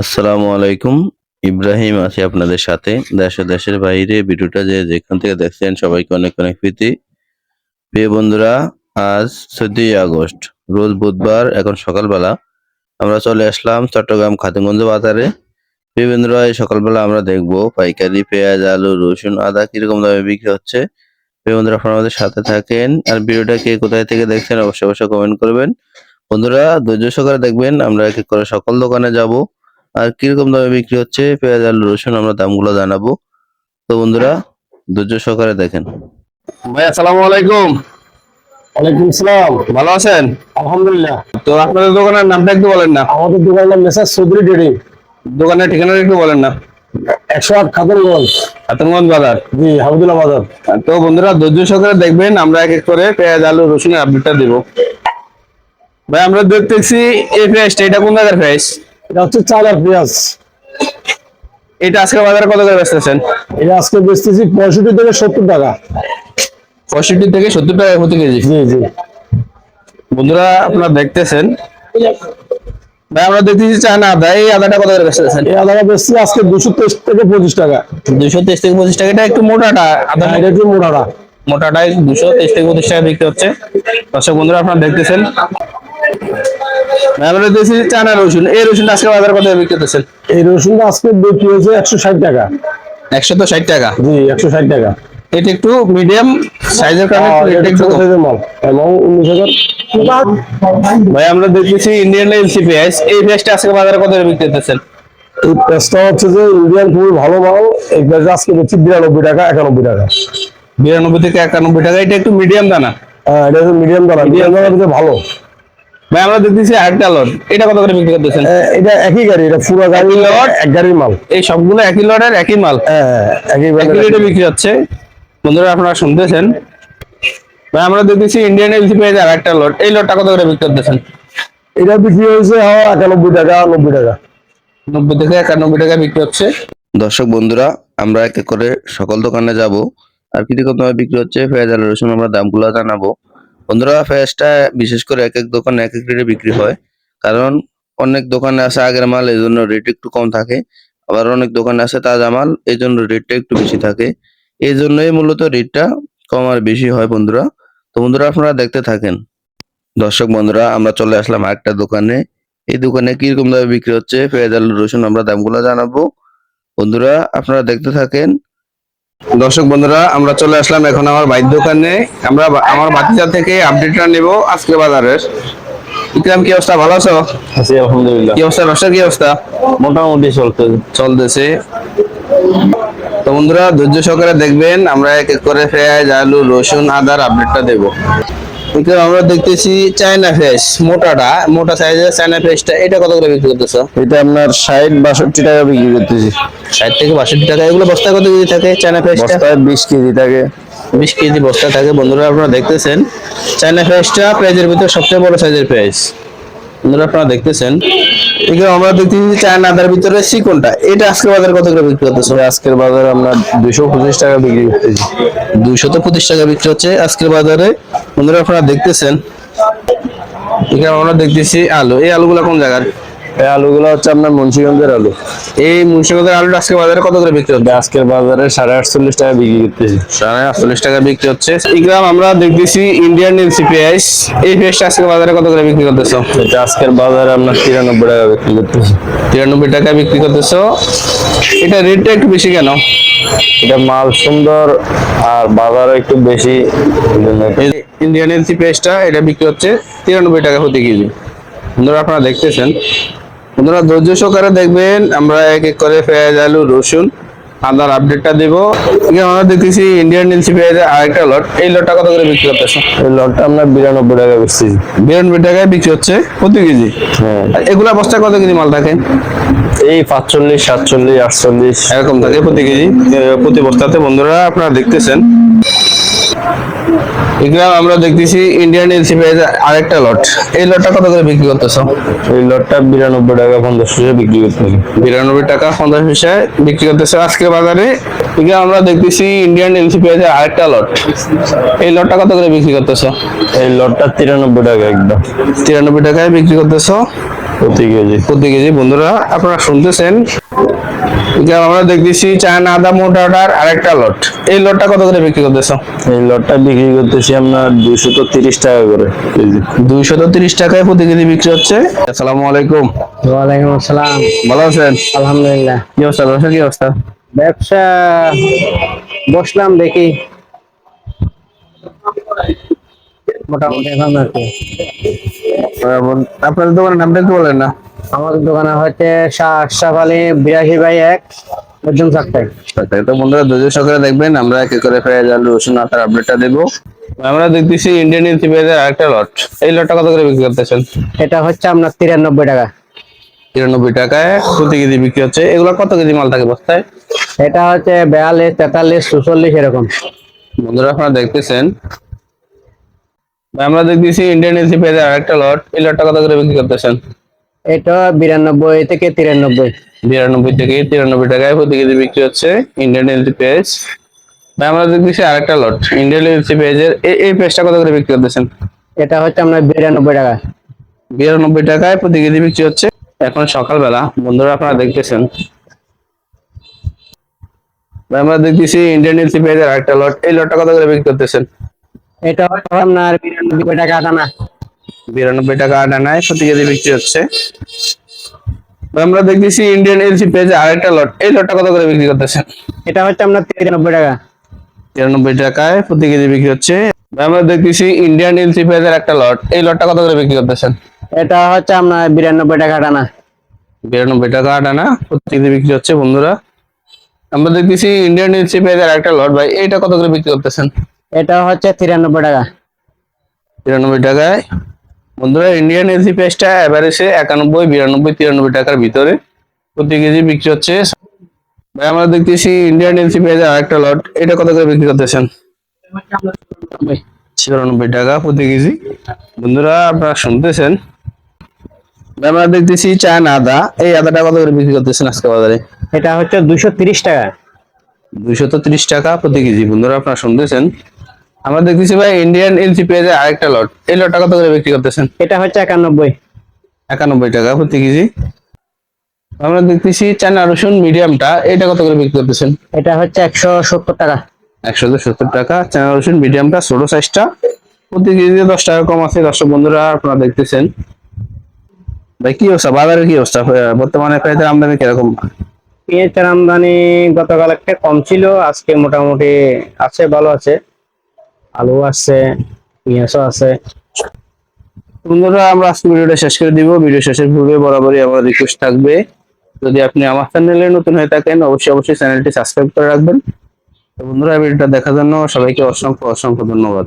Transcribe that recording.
আসসালামু আলাইকুম। ইব্রাহিম, আছি আপনাদের সাথে। দেশ দেশের বাইরে ভিডিওটা যে যেখান থেকে দেখছেন সবাইকে অনেক অনেক প্রীতি। প্রিয় বন্ধুরা, আজ চোদ্দই আগস্ট, রোজ বুধবার, এখন সকালবেলা। আমরা চলে আসলাম চট্টগ্রাম খাতুনগঞ্জ বাজারে। প্রিয় বন্ধুরা, এই সকালবেলা আমরা দেখব পাইকারি, পেঁয়াজ, আলু, রসুন, আদা কীরকম দামে বিক্রি হচ্ছে। প্রিয় বন্ধুরা, আপনারা আমাদের সাথে থাকেন। আর ভিডিওটা কে কোথায় থেকে দেখছেন, অবশ্যই অবশ্যই কমেন্ট করবেন। বন্ধুরা, ধৈর্য সহকারে দেখবেন। আমরা এক এক করে সকল দোকানে যাব। আর কীরকম দামে বিক্রি হচ্ছে পেঁয়াজ আলু রসুন আমরা দামগুলো জানাব। তো বন্ধুরা ধৈর্য সহকারে দেখেন। ভাই আসসালামু আলাইকুম। ওয়ালাইকুম সালাম ভালো আছেন? আলহামদুলিল্লাহ। তো আপনাদের দোকানের নামটা একটু বলেন না। আমাদের দোকানের নাম মেসার চৌধুরী ট্রেডিং দোকানের ঠিকানাটা একটু বলেন না। একশো আট খাতুনগঞ্জ। হাতনগঞ্জ বাজার? জি হামিদুল্লাহ বাজার। তো বন্ধুরা ধৈর্য সহকারে দেখবেন আমরা এক এক করে পেঁয়াজ আলু রসুনের আপডেটটা দিব। ভাই আমরা দেখতেছি এই পেঁয়াজটা এটা কোন জায়গার পেঁয়াজ এটা হচ্ছে চাল আর পেঁয়াজ। এটা আজকে বাজারে কত করে বেচতেছেন? এটা আজকে বেচতেছি পঁয়ষট্টি থেকে সত্তর টাকা। পঁয়ষট্টি থেকে সত্তর টাকা প্রতি কেজি। জি জি। বন্ধুরা আপনারা দেখতেছেন। ভাই আমরা দেখতেছি চায়না আদা। এই আদাটা কত করে বেচতেছেন? এই আদাটা বেচছি আজকে দুশো তেইশ থেকে পঁচিশ টাকা। দুইশো তেইশ থেকে পঁচিশ টাকা। এটা একটু মোটাটা? আদা আর এটা একটু মোটাটা। মোটাটাই দুশো তেইশ থেকে পঁচিশ টাকা বিক্রি হচ্ছে। দর্শক বন্ধুরা আপনারা দেখতেছেন। আমরা চায়না রসুন। এই রসুনটা আজকে বাজারে কত বিক্রি করতেছেন? এই রসুনটা আজকে বিক্রি হয়েছে একশো ষাট টাকা। একশো তো ষাট টাকা? জি একশো ষাট টাকা। এটা একটু মিডিয়াম সাইজের কারণে এটা একটু ছোট কম। size এর মাল। এবং উনিশ হাজার। ভাই আমরা দেখতেছি ইন্ডিয়ান এলসি পেঁয়াজ এই পেঁয়াজটা আজকে বাজারে কত বিক্রি করতেছেন? এই পেঁয়াজটা হচ্ছে যে ইন্ডিয়ান খুবই ভালো মাল। এই পেঁয়াজটা আজকে বেচছি বিরানব্বই টাকা একানব্বই টাকা। বিরানব্বই থেকে একানব্বই টাকা। এটা একটু মিডিয়াম দানা? হ্যাঁ এটা মিডিয়াম দানা। মিডিয়াম দানা ভালো। ভাই আমরা দেখতেছি আরেকটা লট এটা কত করে বিক্রি করতেছেন? এটা একই গাড়ি এটা পুরো গাড়ি lot? এক গাড়ির মাল। এই সবগুলো একই লটের একই মাল? হ্যাঁ একই একই রেটে বিক্রি হচ্ছে। বন্ধুরা আপনারা শুনতেছেন? ভাই আমরা দেখতেছি ইন্ডিয়ান এলসি পেঁয়াজ আর একটা লট এই লটটা কত করে বিক্রি করতেছেন? এটা বিক্রি হয়েছে হ্যাঁ একানব্বই টাকা নব্বই টাকা। নব্বই থেকে একানব্বই টাকা বিক্রি হচ্ছে। দর্শক বন্ধুরা আমরা এক এক করে সকল দোকানে যাব। আর কীরকম দামে বিক্রি হচ্ছে পেঁয়াজ আলু রসুন আমরা দামগুলো জানাব। বন্ধুরা পেঁয়াজটা বিশেষ করে এক এক দোকানে এক এক রেটে বিক্রি হয়। কারণ অনেক দোকানে আছে আগের মাল, এই জন্য রেট একটু কম থাকে। আবার অনেক দোকানে আছে তাজা মাল, এই জন্য রেটটা একটু বেশি থাকে। এই জন্যই মূলত রেটটা কম আর বেশি হয় বন্ধুরা। তো বন্ধুরা, আপনারা দেখতে থাকেন। দর্শক বন্ধুরা, আমরা চলে আসলাম আরেকটা দোকানে। এই দোকানে কীরকম দামে বিক্রি হচ্ছে, পেঁয়াজ, আলু, রসুন, আমরা দামগুলো জানাব। বন্ধুরা, আপনারা দেখতে থাকেন দর্শক বন্ধুরা আমরা চলে আসলাম এখন আমার বাইর দোকানে। আমরা আমার বাতিজা থেকে আপডেটটা নেব আজকে বাজারের। ইকরাম কি অবস্থা? ভালো আছো? আছি আলহামদুলিল্লাহ। কি অবস্থা? ব্যবসার কি অবস্থা? মোটামুটি চলতে চলতেছে। তো বন্ধুরা ধৈর্য সহকারে দেখবেন আমরা এক এক করে পেঁয়াজ আলু রসুন আদার আপডেটটা দেব। এখানে আমরা দেখতেছি চায়না ফেস মোটাটা। মোটা সাইজের চায়না ফেসটা এটা কত করে বিক্রি করতেছো? এটা আপনার ষাট বাষট্টি টাকা বিক্রি করতেছি। ষাট থেকে বাষট্টি টাকা এগুলো বস্তা কত কেজি থাকে চায়না ফেসটা বস্তায় বিশ কেজি থাকে। বিশ কেজি বস্তা থাকে। বন্ধুরা আপনারা দেখতেছেন চায়না ফেসটা পেঁয়াজের ভিতরে সবচেয়ে বড় সাইজের পেঁয়াজ বন্ধুরা আপনারা দেখতেছেন। এখানে আমরা দেখতেছি চায়না আদার ভিতরে চিকনটা এটা আজকে বাজারে কত করে বিক্রি করতেছো? আজকের বাজারে আমরা দুশো পঁচিশ টাকা বিক্রি করতেছি। দুইশত পঁচিশ টাকা বিক্রি হচ্ছে আজকের বাজারে। বন্ধুরা আপনারা দেখতেছেন। এখানে আমরা দেখতেছি আলু। এই আলুগুলো কোন জায়গার? এই আলুগুলো হচ্ছে আপনার মুন্সিগঞ্জের আলু। এই মুন্সিগঞ্জের আলুটা আজকে বাজারে কত করে বিক্রি হচ্ছে? আজকের বাজারে সাড়ে আটচল্লিশ টাকা বিক্রি করতেছি। সাড়ে আটচল্লিশ টাকা বিক্রি হচ্ছে। ইগ্রাম আমরা দেখতেছি ইন্ডিয়ান এলসি পেঁয়াজ এই পেঁয়াজটা আজকে বাজারে কত করে বিক্রি করতেছো? এটা আজকের বাজারে আপনার তিরানব্বই টাকা বিক্রি করতেছি। তিরানব্বই টাকা বিক্রি করতেছো। এটা রেটটা একটু বেশি কেন? এটা মাল সুন্দর আর বাজারও একটু বেশি। এই ইন্ডিয়ান এলসি পেঁয়াজটা এটা বিক্রি হচ্ছে তিরানব্বই টাকা প্রতি কেজি। বন্ধুরা আপনারা দেখতেছেন। বন্ধুরা ধৈর্য সহকারে দেখবেন আমরা এক এক করে পেঁয়াজ আলু রসুন আদার আপডেটটা দেব। আমরা দেখতেছি ইন্ডিয়ান এলসি পেঁয়াজের আরেকটা লট এই লটটা কত করে বিক্রি করতেছো? এই লটটা আমরা বিরানব্বই টাকা বেচছি। বিরানব্বই টাকায় বিক্রি হচ্ছে প্রতি কেজি? হ্যাঁ। এগুলা বস্তা কত কেজি মাল থাকে? এই পাঁচচল্লিশ সাতচল্লিশ আটচল্লিশ। এরকম থাকে প্রতি কেজি। প্রতি বস্তাতে বন্ধুরা আপনারা দেখতেছেন। এগুলা আমরা দেখতেছি ইন্ডিয়ান এলসি আরেকটা লট এই লটটা কত করে বিক্রি করতেছো? এই লটটা বিরানব্বই টাকা পঞ্চাশ পয়সা বিক্রি করতেছি বিরানব্বই টাকা পঞ্চাশ পয়সায় বিক্রি করতেছে আজকে বাজারে। এগুলো আমরা দেখতেছি ইন্ডিয়ান এলসি পেঁয়াজের আরেকটা লট এই লটটা কত করে বিক্রি করতেছো? এই লটটা তিরানব্বই টাকা একদম। তিরানব্বই টাকায় বিক্রি করতেছো? প্রতি কেজি। প্রতি কেজি। বন্ধুরা আপনারা শুনতেছেন আমরা দেখতেছি চায়না আদা মোটাটার আরেকটা লট। এই লটটা কত করে বিক্রি করতেছ? এই লটটা বিক্রি করতেছি আমরা দুইশো তো তিরিশ টাকা করে কেজি। দুইশো তিরিশ টাকায় প্রতি কেজি বিক্রি হচ্ছে। আসসালামু আলাইকুম। ওয়ালাইকুম আসসালাম। ভালো আছেন? আলহামদুলিল্লাহ। কি অবস্থা? ব্যবসা কি অবস্থা? ব্যবসা বসলাম দেখি। মোটামুটি এখন আর কি। আপনাদের দোকানের নামটা একটু বলেন না। আমাদের দোকানে হচ্ছে আশরাফ আলী বিরাশি বাই এক চাকতাই আচ্ছা, তো বন্ধুরা ধৈর্য সহকারে দেখবেন আমরা এক করে পেঁয়াজ আলু রসুন আটার আপডেটটা দেবো। আমরা দেখতেছি ইন্ডিয়ান ইলচি আরেকটা লট এই লটটা কত করে বিক্রি করতেছেন? এটা হচ্ছে আপনার তিরানব্বই টাকা। তিরানব্বই টাকায় প্রতি কেজি বিক্রি হচ্ছে। এগুলো কত কেজি মাল থাকে বস্তায়? এটা হচ্ছে বিয়াল্লিশ তেতাল্লিশ চুচল্লিশ এরকম। বন্ধুরা আপনারা দেখতেছেন। আমরা দেখতেছি ইন্ডিয়ান পেঁয়াজের আরেকটা লট এই লটটা কত করে বিক্রি করতেছেন? এটা বিরানব্বই থেকে তিরানব্বই। বিরানব্বই থেকে তিরানব্বই টাকায় প্রতি কেজি বিক্রি হচ্ছে ইন্ডিয়ান ইলচি পেঁয়াজ ভাই, আমরা দেখতেছি আরেকটা লট ইন্ডিয়ান ইলচি পেঁয়াজের এই- পেঁয়াজটা কত করে বিক্রি করতেছেন? এটা হচ্ছে আপনার বিরানব্বই টাকা। বিরানব্বই টাকায় প্রতি কেজি বিক্রি হচ্ছে। এখন সকালবেলা বন্ধুরা আপনারা দেখতেছেন। ভাই, আমরা দেখতেছি ইন্ডিয়ান ইলচি পেঁয়াজের আরেকটা লট এই লটটা কত করে বিক্রি করতেছেন? এটা হচ্ছে আপনার বিরানব্বই টাকা আটানা বিরানব্বই টাকা আটানায় প্রতি কেজি বিক্রি হচ্ছে। আমরা দেখতেছি ইন্ডিয়ান এলসি পেজে আরেকটা লট এই লটটা কত করে বিক্রি করতেছেন? এটা হচ্ছে আপনার তিরানব্বই টাকা। তিরানব্বই টাকায় প্রতি কেজি বিক্রি হচ্ছে। আমরা দেখতেছি ইন্ডিয়ান এলসি পেজের একটা লট এই লটটা কত করে বিক্রি করতেছেন? এটা হচ্ছে আপনার বিরানব্বই টাকা আটানা বিরানব্বই টাকা আটানা প্রতি কেজি বিক্রি হচ্ছে বন্ধুরা। আমরা দেখতেছি ইন্ডিয়ান এলসি পেজের একটা লট ভাই এইটা কত করে বিক্রি করতেছেন? এটা হচ্ছে তিরানব্বই টাকা। তিরানব্বই টাকায়। বন্ধুরা ইন্ডিয়ান এলসি পেজটা এভারেজে একানব্বই বিরানব্বই তিরানব্বই টাকার ভিতরে। প্রতি কেজি বিক্রি হচ্ছে। ভাই আমরা দেখতেছি ইন্ডিয়ান এলসি পেজের আরেকটা লট এটা কত করে বিক্রি করতেছেন? চুরানব্বই টাকা প্রতি কেজি। বন্ধুরা আপনারা শুনতেছেন? ভাই, আমরা দেখতেছি চায়না আদা। এই আদাটা কত করে বিক্রি করতেছেন আজকে বাজারে? এটা হচ্ছে দুশো তিরিশ টাকা। দুইশো ত্রিশ টাকা প্রতি কেজি। বন্ধুরা আপনারা শুনতেছেন? আমরা দেখতেছি ভাই ইন্ডিয়ান এলসি পেজের আরেকটা লট এই লটটা কত করে বিক্রি করতেছেন? এটা হচ্ছে একানব্বই। একানব্বই টাকা প্রতি কেজি। আমরা দেখতেছি চায়না রসুন মিডিয়ামটা এটা কত করে বিক্রি করতেছেন? এটা হচ্ছে একশো সত্তর টাকা। একশো সত্তর টাকা। চায়না রসুন মিডিয়ামটা ছোট সাইজটা প্রতি কেজিতে দশ টাকা কম আছে দর্শক বন্ধুরা আপনারা দেখতেছেন। ভাই কি অবস্থা? বাজারের কি অবস্থা? বর্তমানে পেঁয়াজের আমদানি কীরকম? পেঁয়াজের আমদানি গতকাল একটা কম ছিল আজকে মোটামুটি আছে ভালো আছে। আলু আছে, পেঁয়াজও আছে। বন্ধুরা, আমরা আজকে ভিডিওটা শেষ করে দিব। ভিডিও শেষের পূর্বে বরাবরই আমার রিকোয়েস্ট থাকবে। যদি আপনি আমার চ্যানেলে নতুন হয়ে থাকেন, অবশ্যই অবশ্যই চ্যানেলটি সাবস্ক্রাইব করে রাখবেন। তো বন্ধুরা ভিডিওটা দেখার জন্য সবাইকে অসংখ্য অসংখ্য ধন্যবাদ।